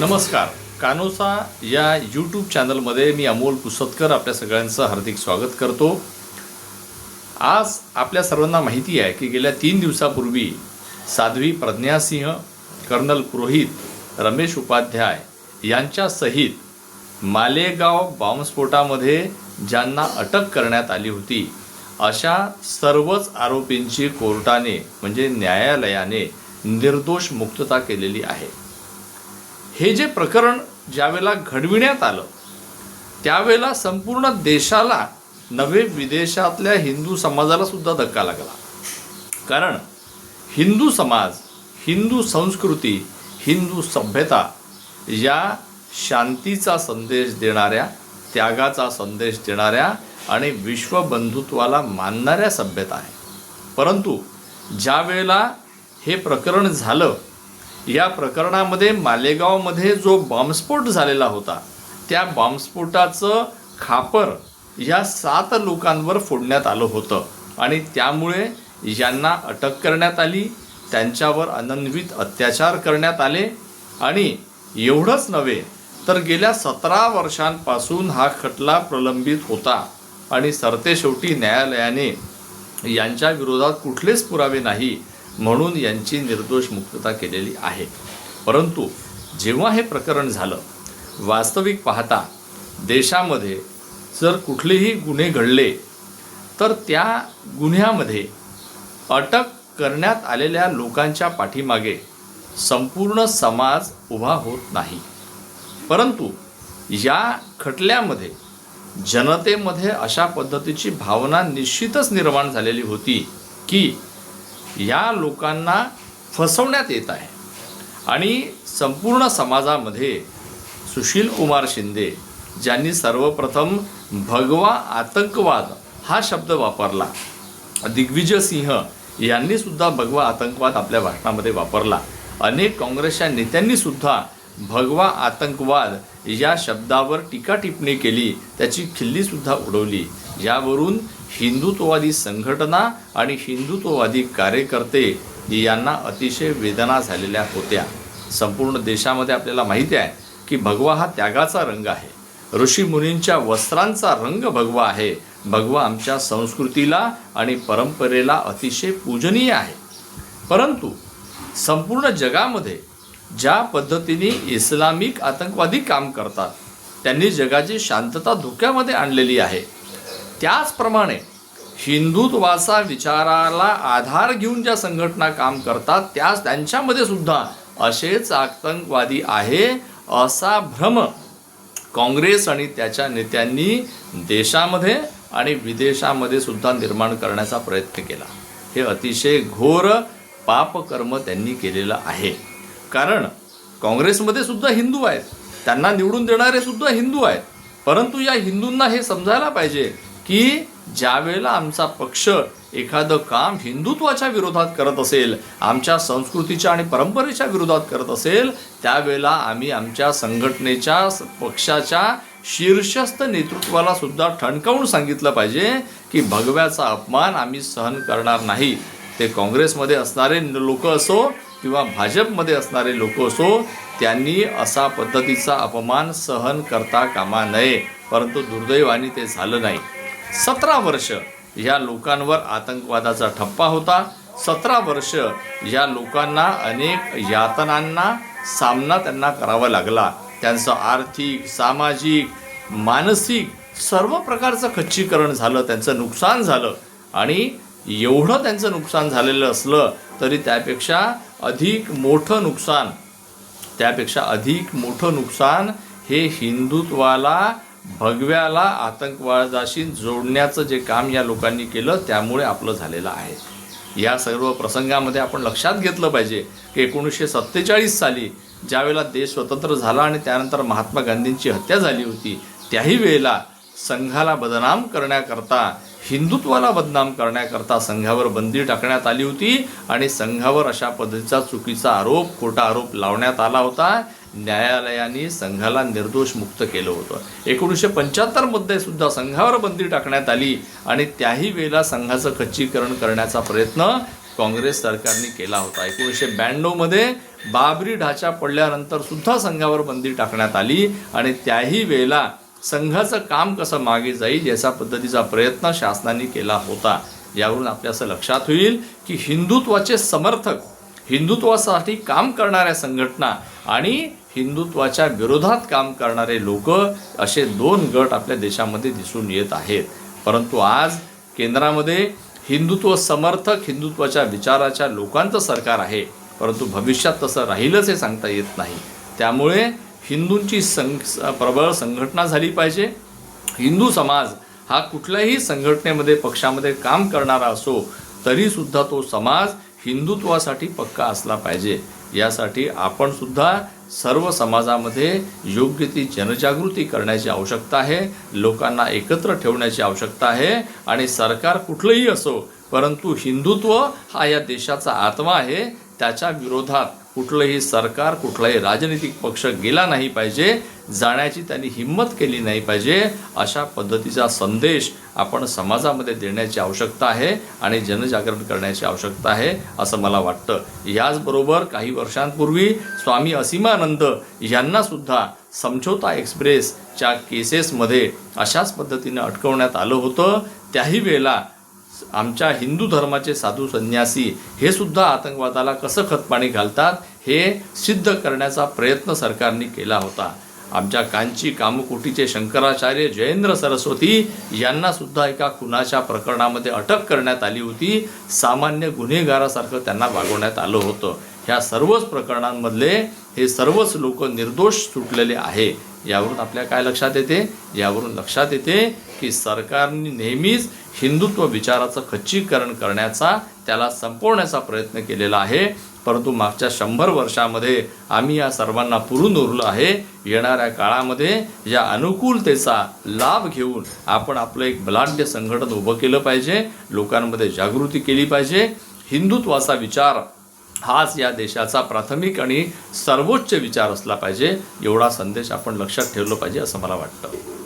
नमस्कार. कानोसा या यूट्यूब चॅनलमध्ये मी अमोल पुसतकर आपल्या सगळ्यांचं हार्दिक स्वागत करतो. आज आपल्या सर्वांना माहिती आहे की गेल्या तीन दिवसापूर्वी साध्वी प्रज्ञासिंह कर्नल पुरोहित रमेश उपाध्याय यांच्यासहित मालेगाव बॉम्बस्फोटामध्ये ज्यांना अटक करण्यात आली होती अशा सर्वच आरोपींची कोर्टाने म्हणजे न्यायालयाने निर्दोष मुक्तता केलेली आहे. हे जे प्रकरण ज्यावेळेला घडविण्यात आलं त्यावेळेला संपूर्ण देशाला नवे विदेशातल्या हिंदू समाजाला सुद्धा धक्का लागला. कारण हिंदू समाज हिंदू संस्कृती हिंदू सभ्यता या शांतीचा संदेश देणाऱ्या त्यागाचा संदेश देणाऱ्या आणि विश्वबंधुत्वाला मानणाऱ्या सभ्यता आहे. परंतु ज्या वेळेला हे प्रकरण झालं या प्रकरणामध्ये मालेगावमध्ये जो बॉम्बस्फोट झालेला होता त्या बॉम्बस्फोटाचं खापर या सात लोकांवर फोडण्यात आलं होतं. आणि त्यामुळे यांना अटक करण्यात आली त्यांच्यावर अनन्वित अत्याचार करण्यात आले. आणि एवढंच नव्हे तर गेल्या सतरा वर्षांपासून हा खटला प्रलंबित होता. आणि सरतेशेवटी न्यायालयाने यांच्या विरोधात कुठलेच पुरावे नाही. म्हणून यांची निर्दोष मुक्तता केलेली आहे. परंतु जेव्हा हे प्रकरण झालं वास्तविक पाहता देशामध्ये जर कुठलेही गुन्हे घडले तर त्या गुन्ह्यामध्ये अटक करण्यात आलेल्या लोकांच्या पाठीमागे संपूर्ण समाज उभा होत नाही. परंतु या खटल्यामध्ये जनतेमध्ये अशा पद्धतीची भावना निश्चितच निर्माण झालेली होती की या लोकांना फसवण्यात येत आहे. आणि संपूर्ण समाजामध्ये सुशील कुमार शिंदे ज्यांनी सर्वप्रथम भगवा आतंकवाद हा शब्द वापरला दिग्विजय सिंह यांनी सुद्धा भगवा आतंकवाद आपल्या भाषणामध्ये वापरला अनेक काँग्रेसच्या नेत्यांनी सुद्धा भगवा आतंकवाद या शब्दावर टीका टिप्पणी केली त्याची खिल्लीसुद्धा उडवली. यावरून हिंदुत्ववादी संघटना आणि हिंदुत्ववादी कार्यकर्ते यांना अतिशय वेदना झालेल्या होत्या. संपूर्ण देशामध्ये आपल्याला माहिती आहे की भगवा हा त्यागाचा रंग आहे. ऋषीमुनींच्या वस्त्रांचा रंग भगवा आहे. भगवा आमच्या संस्कृतीला आणि परंपरेला अतिशय पूजनीय आहे. परंतु संपूर्ण जगामध्ये ज्या पद्धतीने इस्लामिक आतंकवादी काम करतात त्यांनी जगाची शांतता धोक्यामध्ये आणलेली आहे. त्याचप्रमाणे हिंदुत्वाचा विचाराला आधार घेऊन ज्या संघटना काम करतात त्याच त्यांच्यामध्ये सुद्धा असेच आतंकवादी आहे असा भ्रम काँग्रेस आणि त्याच्या नेत्यांनी देशामध्ये आणि विदेशामध्ये सुद्धा निर्माण करण्याचा प्रयत्न केला. हे अतिशय घोर पापकर्म त्यांनी केलेलं आहे. कारण काँग्रेसमध्ये सुद्धा हिंदू आहेत. त्यांना निवडून देणारे सुद्धा हिंदू आहेत. परंतु या हिंदूंना हे समजायला पाहिजे की ज्यावेळेला आमचा पक्ष एखादं काम हिंदुत्वाच्या विरोधात करत असेल आमच्या संस्कृतीच्या आणि परंपरेच्या विरोधात करत असेल त्यावेळेला आम्ही आमच्या संघटनेच्या पक्षाच्या शीर्षस्थ नेतृत्वाला सुद्धा ठणकावून सांगितलं पाहिजे की भगव्याचा अपमान आम्ही सहन करणार नाही. ते काँग्रेसमध्ये असणारे लोक असो किंवा भाजपमध्ये असणारे लोक असो त्यांनी असा पद्धतीचा अपमान सहन करता कामा नये. परंतु दुर्दैवाने ते झालं नाही. सतरा वर्ष या लोकांवर आतंकवादाचा ठप्पा होता. सतरा वर्ष या लोकांना अनेक यातनांना सामना त्यांना करावा लागला. त्यांचं आर्थिक सामाजिक मानसिक सर्व प्रकारचं खच्चीकरण झालं त्यांचं नुकसान झालं. आणि एवढं त्यांचं नुकसान झालेलं असलं तरी त्यापेक्षा अधिक मोठं नुकसान त्यापेक्षा अधिक मोठं नुकसान हे हिंदुत्वाला भगव्याला आतंकवादाशी जोडण्याचं जे काम या लोकांनी केलं त्यामुळे आपलं झालेलं आहे. या सर्व प्रसंगामध्ये आपण लक्षात घेतलं पाहिजे की एकोणीसशे सत्तेचाळीस साली ज्यावेळेला देश स्वतंत्र झाला आणि त्यानंतर महात्मा गांधींची हत्या झाली होती त्याही वेळेला संघाला बदनाम करण्याकरता हिंदुत्वाला बदनाम करण्याकरता संघावर बंदी टाकण्यात आली होती आणि संघावर अशा पद्धतीचा चुकीचा आरोप खोटा आरोप लावण्यात आला होता. न्यायालयाने संघाला निर्दोष मुक्त केलं होतं. एकोणीसशे पंच्याहत्तरमध्ये सुद्धा संघावर बंदी टाकण्यात आली आणि त्याही वेळेला संघाचं खच्चीकरण करण्याचा प्रयत्न काँग्रेस सरकारने केला होता. एकोणीसशे ब्याण्णवमध्ये बाबरी ढाचा पडल्यानंतर सुद्धा संघावर बंदी टाकण्यात आली आणि त्याही वेळेला संघाचं काम कसं मागे जाईल याचा पद्धतीचा प्रयत्न शासनाने केला होता. यावरून आपल्या असं लक्षात होईल की हिंदुत्वाचे समर्थक हिंदुत्वासाठी काम करणाऱ्या संघटना आणि हिंदुत्वाच्या विरोधात काम करणारे लोक असे दोन गट आपल्या देशामध्ये दिसून येत आहेत. परंतु आज केंद्रामध्ये हिंदुत्व समर्थक हिंदुत्वाच्या विचाराच्या लोकांचं सरकार आहे. परंतु भविष्यात तसं राहीलच हे सांगता येत नाही. त्यामुळे हिंदूंची सं प्रबळ संघटना झाली पाहिजे. हिंदू समाज हा कुठल्याही संघटनेमध्ये पक्षामध्ये काम करणारा असो तरीसुद्धा तो समाज हिंदुत्वासाठी पक्का असला पाहिजे. यासाठी आपण सुद्धा सर्व समाजामध्ये योग्य ती जनजागृती करण्याची आवश्यकता आहे लोकांना एकत्र ठेवण्याची आवश्यकता आहे आणि सरकार कुठलंही असो परंतु हिंदुत्व हा या देशाचा आत्मा आहे. त्याच्या विरोधात कुठलंही सरकार कुठलाही राजनैतिक पक्ष गेला नाही पाहिजे जाण्याची त्यांनी हिंमत केली नाही पाहिजे अशा पद्धतीचा संदेश आपण समाजामध्ये देण्याची आवश्यकता आहे आणि जनजागरण करण्याची आवश्यकता आहे असं मला वाटतं. याचबरोबर काही वर्षांपूर्वी स्वामी असीमानंद यांनासुद्धा समझोता एक्सप्रेसच्या केसेसमध्ये अशाच पद्धतीनं अटकवण्यात आलं होतं. त्याही वेळेला आमच्या हिंदू धर्माचे साधू संन्यासी हे सुद्धा आतंकवादाला कसं खतपाणी घालतात हे सिद्ध करण्याचा प्रयत्न सरकारने केला होता. आमच्या कांची कामकोटीचे शंकराचार्य जयेंद्र सरस्वती यांना सुद्धा एका खुनाच्या प्रकरणामध्ये अटक करण्यात आली होती. सामान्य गुन्हेगारासारखं त्यांना वागवण्यात आलं होतं. ह्या सर्वच प्रकरणांमधले हे सर्वच लोक निर्दोष सुटलेले आहे. यावरून आपल्या काय लक्षात येते? यावरून लक्षात येते की सरकारने नेहमीच हिंदुत्व विचाराचं खच्चीकरण करण्याचा त्याला संपवण्याचा प्रयत्न केलेला आहे. परंतु मागच्या शंभर वर्षामध्ये आम्ही या सर्वांना पुरून उरलो आहे. येणाऱ्या काळामध्ये या अनुकूलतेचा लाभ घेऊन आपण आपलं एक बलाढ्य संघटन उभं केलं पाहिजे. लोकांमध्ये जागृती केली पाहिजे. हिंदुत्वाचा विचार हाच या देशाचा प्राथमिक आणि सर्वोच्च विचार असला पाहिजे. एवढा संदेश आपण लक्षात ठेवलं पाहिजे असं मला वाटतं.